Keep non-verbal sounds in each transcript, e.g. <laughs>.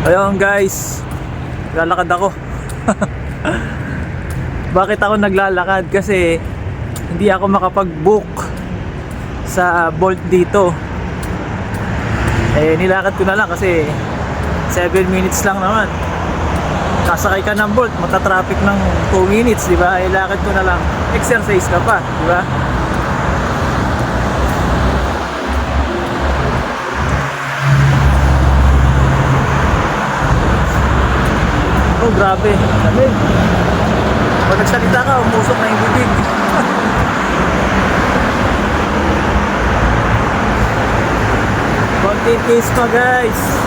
Ayun guys, lalakad ako. <laughs> Bakit ako naglalakad? Kasi hindi ako makapag-book sa Bolt dito. Eh, nilakad ko na lang kasi 7 minutes lang naman. Sasakay ka ng Bolt, matatraffic ng 2 minutes, di ba? Eh, lakad ko na lang. Exercise ka pa, di ba? Oh, grabe. Lamig. Pag nagsalita ka, umusok na yung bibig. <laughs> Konting case pa guys.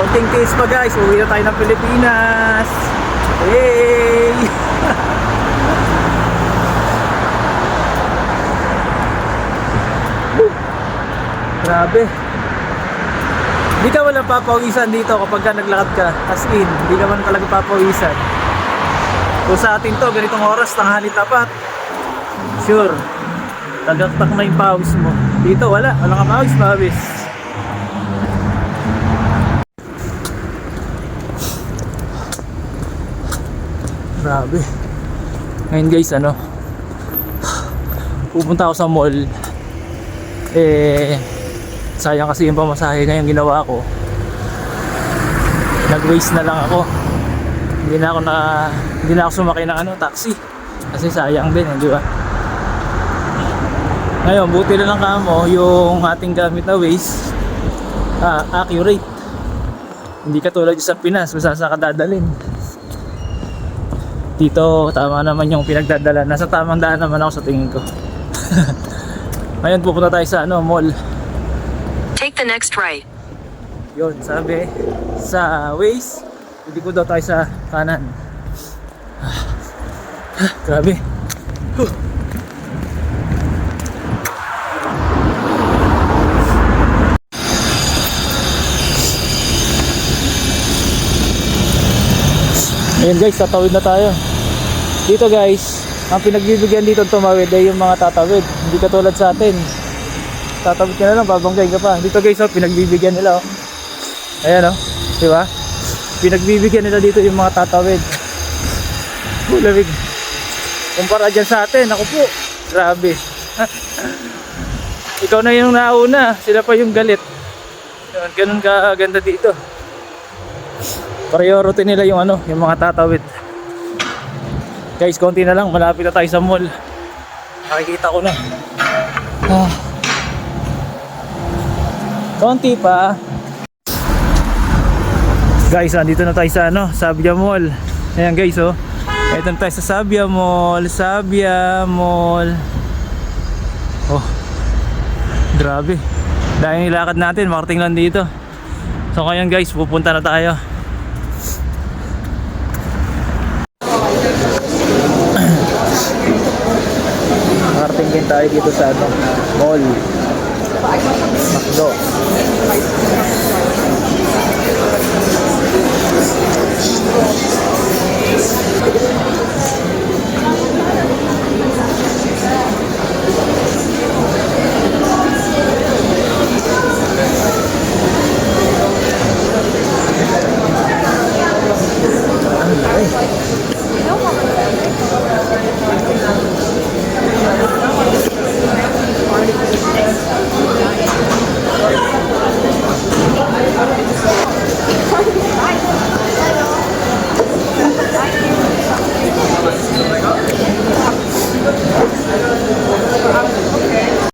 Konting case pa guys. Uwi na tayo ng Pilipinas. Hey! <laughs> Grabe. Hindi ka walang papawisan dito kapag ka naglakad ka. As in, hindi ka man talaga papawisan. Kung sa atin to, ganitong oras, tanghali tapat. Sure. Tagaktak na yung pawis mo. Dito, wala. Wala ka pawis, pawis. Grabe. Ngayon guys, ano? Pupunta ako sa mall. Eh, sayang kasi yung pamasahe ngayon ginawa ko. Nag waste na lang ako. Hindi na ako na hindi na ako sumakay ng ano taxi. Kasi sayang din eh, di ba? Ngayon buti na lang kamo yung ating gamit na waste ah, accurate. Hindi katulad sa Pinas kung saan saan ka dadalhin. Dito tama naman yung pinagdadala. Nasa tamang daan naman ako sa tingin ko. <laughs> Ngayon pupunta tayo sa ano mall The next right. Yun, sabi sa Waze, hindi ko daw tayo sa kanan. <sighs> Grabe. Huh. Ayun guys, tatawid na tayo. Dito guys, ang pinagbibigyan dito tumawid ay yung mga tatawid. Hindi katulad sa atin. Tatawid ka na lang, babanggay ka pa. Dito guys, oh, pinagbibigyan nila oh. Ayan oh, di ba? Pinagbibigyan nila dito yung mga tatawid. Oh. Kumpara dyan sa atin, ako po. Grabe. <laughs> Ikaw na yung nauna, sila pa yung galit. Yun, ganun ka ganda dito. Priority nila yung ano, yung mga tatawid. Guys, konti na lang, malapit na tayo sa mall. Nakikita ko na. Ah. Konti pa. Guys, andito na tayo sa ano, Sabia Mall. Ayan guys, oh. Ito na tayo sa Sabia Mall, Sabia Mall. Oh. Grabe. Dahil nilakad natin, makarating lang dito. So ngayon guys, pupunta na tayo. Makarating din tayo dito sa ano, mall. Makdo.